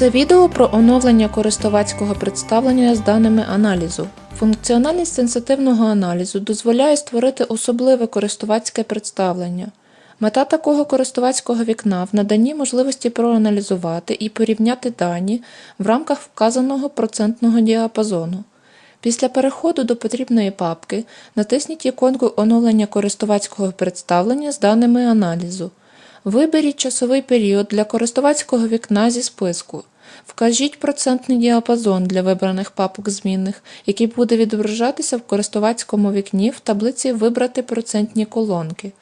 Це відео про оновлення користувацького представлення з даними аналізу. Функціональність сенситивного аналізу дозволяє створити особливе користувацьке представлення. Мета такого користувацького вікна в наданні можливості проаналізувати і порівняти дані в рамках вказаного процентного діапазону. Після переходу до потрібної папки натисніть іконку оновлення користувацького представлення з даними аналізу. Виберіть часовий період для користувацького вікна зі списку. Вкажіть процентний діапазон для вибраних папок змінних, який буде відображатися в користувацькому вікні в таблиці Вибрати процентні колонки.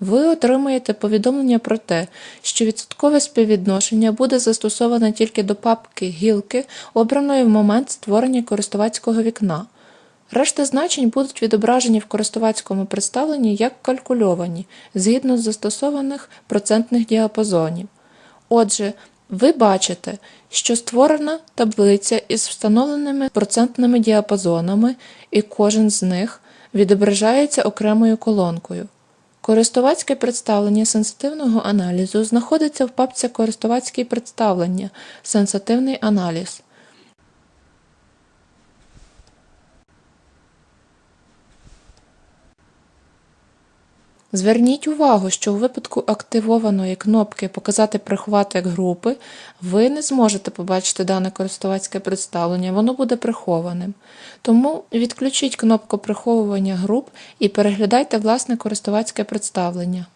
Ви отримаєте повідомлення про те, що відсоткове співвідношення буде застосоване тільки до папки гілки, обраної в момент створення користувацького вікна. Решта значень будуть відображені в користувацькому представленні як калькульовані згідно з застосованих процентних діапазонів. Отже, ви бачите, що створена таблиця із встановленими процентними діапазонами, і кожен з них відображається окремою колонкою. Користувацьке представлення сенситивного аналізу знаходиться в папці Користувацькі представлення Сенситивний аналіз. Зверніть увагу, що у випадку активованої кнопки Показати приховати групи ви не зможете побачити дане користувацьке представлення, воно буде прихованим. Тому відключіть кнопку приховування груп і переглядайте власне користувацьке представлення.